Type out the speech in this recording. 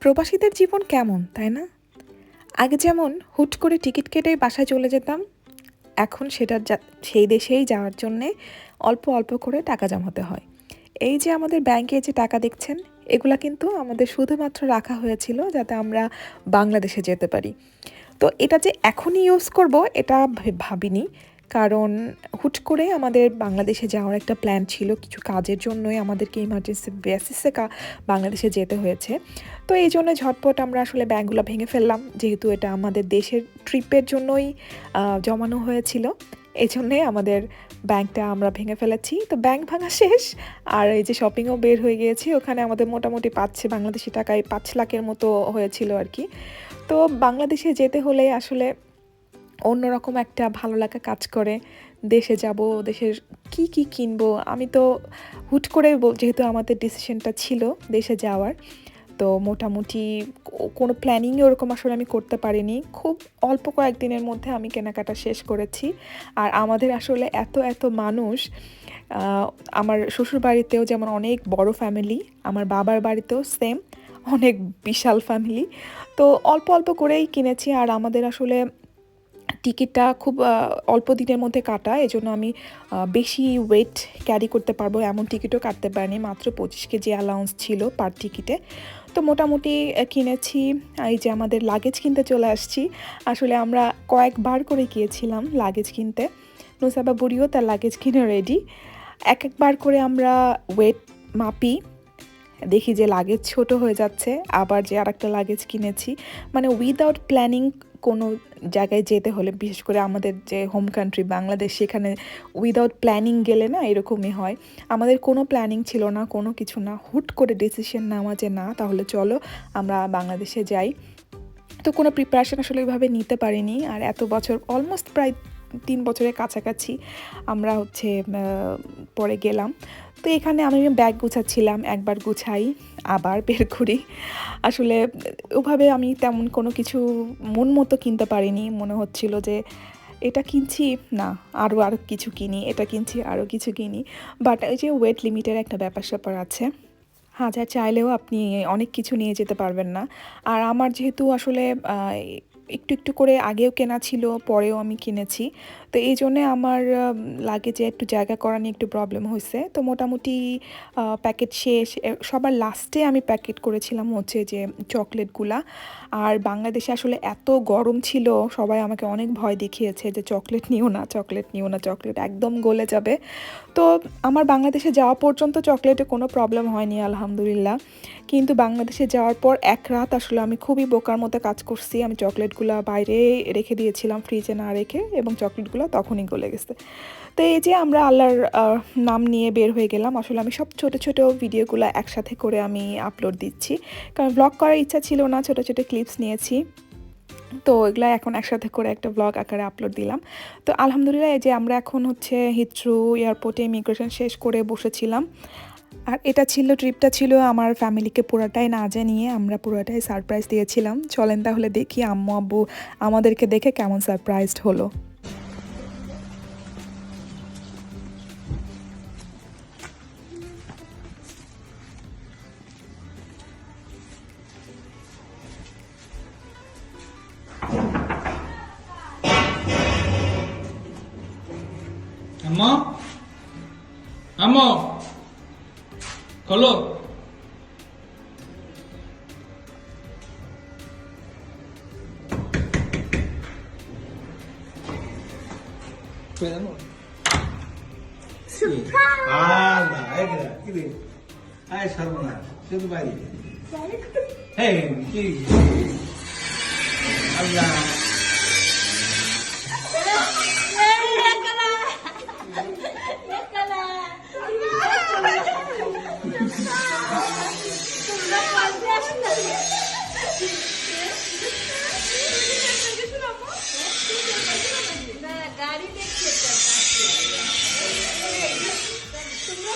প্রবাসীদের জীবন কেমন, তাই না? আগে যেমন হুট করে টিকিট কেটে বাসায় চলে যেতাম, এখন সেটা যা- সেই দেশেই যাওয়ার জন্যে অল্প অল্প করে টাকা জমাতে হয়। এই যে আমাদের ব্যাংকে যে টাকা দেখছেন, এগুলা কিন্তু আমাদের শুধুমাত্র রাখা হয়েছিল যাতে আমরা বাংলাদেশে যেতে পারি। তো এটা যে এখনই ইউজ করব, এটা ভাবিনি। কারণ হুট করে আমাদের বাংলাদেশে যাওয়ার একটা প্ল্যান ছিল কিছু কাজের জন্যই আমাদেরকে ইমার্জেন্সি বেসিসে বাংলাদেশে যেতে হয়েছে। তো এই জন্য ঝটপট আমরা আসলে ব্যাংকগুলো ভেঙে ফেললাম, যেহেতু এটা আমাদের দেশের ট্রিপের জন্যই জমানো হয়েছিল। এই জন্যে আমাদের ব্যাংকটা আমরা ভেঙে ফেলেছি। তো ব্যাংক ভাঙা শেষ, আর এই যে শপিংও বের হয়ে গিয়েছি, ওখানে আমাদের মোটামুটি পাচ্ছে, বাংলাদেশি টাকায় পাঁচ লাখের মতো হয়েছিল আর কি। তো বাংলাদেশে যেতে হলে আসলে অন্যরকম একটা ভালো লাগা কাজ করে। দেশে যাব, দেশের কি কি কিনবো? আমি তো হুট করে যেহেতু আমাদের ডিসিশনটা ছিল দেশে যাওয়ার, তো মোটামুটি কোনো প্ল্যানিংই ওরকম আসলে আমি করতে পারিনি। খুব অল্প কয়েকদিনের মধ্যে আমি কেনাকাটা শেষ করেছি। আর আমাদের আসলে এত এত মানুষ আমার শ্বশুর বাড়িতেও যেমন অনেক বড় ফ্যামিলি আমার বাবার বাড়িতেও সেম অনেক বিশাল ফ্যামিলি তো অল্প অল্প করেই কিনেছি। আর আমাদের আসলে টিকিটটা খুব অল্প দিনের মধ্যে কাটা, এজন্য আমি বেশি ওয়েট ক্যারি করতে পারব এমন টিকিটও কাটতে পারিনি, মাত্র পঁচিশ কেজি অ্যালাউন্স ছিল পার টিকিটে তো মোটামুটি কিনেছি এই যে আমাদের লাগেজ কিনতে চলে আসছি। আসলে আমরা কয়েকবার করে গিয়েছিলাম লাগেজ কিনতে। নুসাবা বুড়িও তার লাগেজ কিনে রেডি এক একবার করে আমরা ওয়েট মাপি। দেখি যে লাগেজ ছোট হয়ে যাচ্ছে, আবার যে আরেকটা লাগেজ কিনেছি। মানে উইদাউট প্ল্যানিং কোনো জায়গায় যেতে হলে, বিশেষ করে আমাদের যে হোম কান্ট্রি বাংলাদেশ, সেখানে উইদাউট প্ল্যানিং গেলে না এরকমই হয়। আমাদের কোনো প্ল্যানিং ছিল না, কোনো কিছু না, হুট করে ডিসিশন নেওয়া যে না, তাহলে চলো আমরা বাংলাদেশে যাই। তো কোনো প্রিপারেশন আসলে ওইভাবে নিতে পারিনি, আর এত বছর অলমোস্ট প্রায় তিন বছরের কাছাকাছি আমরা হচ্ছে পরে গেলাম। তো এখানে আমি ব্যাগ গুছাচ্ছিলাম, একবার গুছাই, আবার বের করি। আসলে ওভাবে আমি তেমন কোনো কিছু মন মতো কিনতে পারিনি। মনে হচ্ছিল যে এটা কিনছি, না আরও আরও কিছু কিনি, এটা কিনছি আরও কিছু কিনি। বাট ওই যে ওয়েট লিমিটের একটা ব্যাপার স্যাপার আছে, হাজার চাইলেও আপনি অনেক কিছু নিয়ে যেতে পারবেন না। আর আমার যেহেতু আসলে একটু একটু করে আগেও কেনা ছিল, পরেও আমি কিনেছি। তো এই জন্যে আমার লাগে যে একটু জায়গা করা নিয়ে একটু প্রবলেম হয়েছে তো মোটামুটি প্যাকেট শেষ সবার লাস্টে আমি প্যাকেট করেছিলাম হচ্ছে যে চকলেটগুলা আর বাংলাদেশে আসলে এত গরম ছিল, সবাই আমাকে অনেক ভয় দেখিয়েছে যে চকলেট নিও না চকলেট নিও না চকলেট একদম গলে যাবে। তো আমার বাংলাদেশে যাওয়া পর্যন্ত চকলেটে কোনো প্রবলেম হয়নি, আলহামদুলিল্লাহ। কিন্তু বাংলাদেশে যাওয়ার পর এক রাত আসলে আমি খুবই বোকার মতো কাজ করছি। আমি চকলেটগুলো বাইরে রেখে দিয়েছিলাম ফ্রিজে না রেখে, এবং চকলেটগুলো তখনই গলে গেছে। তো এই যে আমরা আল্লাহর নাম নিয়ে বের হয়ে গেলাম, আসলে আমি সব ছোট ছোট ভিডিওগুলো একসাথে করে আমি আপলোড দিচ্ছি। কারণ ব্লগ করার ইচ্ছা ছিল না, ছোট ছোট ক্লিপস নিয়েছি। তো এগুলো এখন একসাথে করে একটা ব্লগ আকারে আপলোড দিলাম। তো আলহামদুলিল্লাহ, এই যে আমরা এখন হচ্ছে হিথ্রু এয়ারপোর্টে ইমিগ্রেশন শেষ করে বসেছিলাম। আর এটা ছিল ট্রিপটা ছিল আমার ফ্যামিলিকে পুরোটাই না জানিয়ে আমরা পুরোটাই সারপ্রাইজ দিয়েছিলাম। চলেন তাহলে দেখি আম্মু, আব্বু আমাদেরকে দেখে কেমন সারপ্রাইজড হলো। আম্মা আম্মা খোলো আল্লাহ এটা কি রে আয় সর্বনাশ শুধু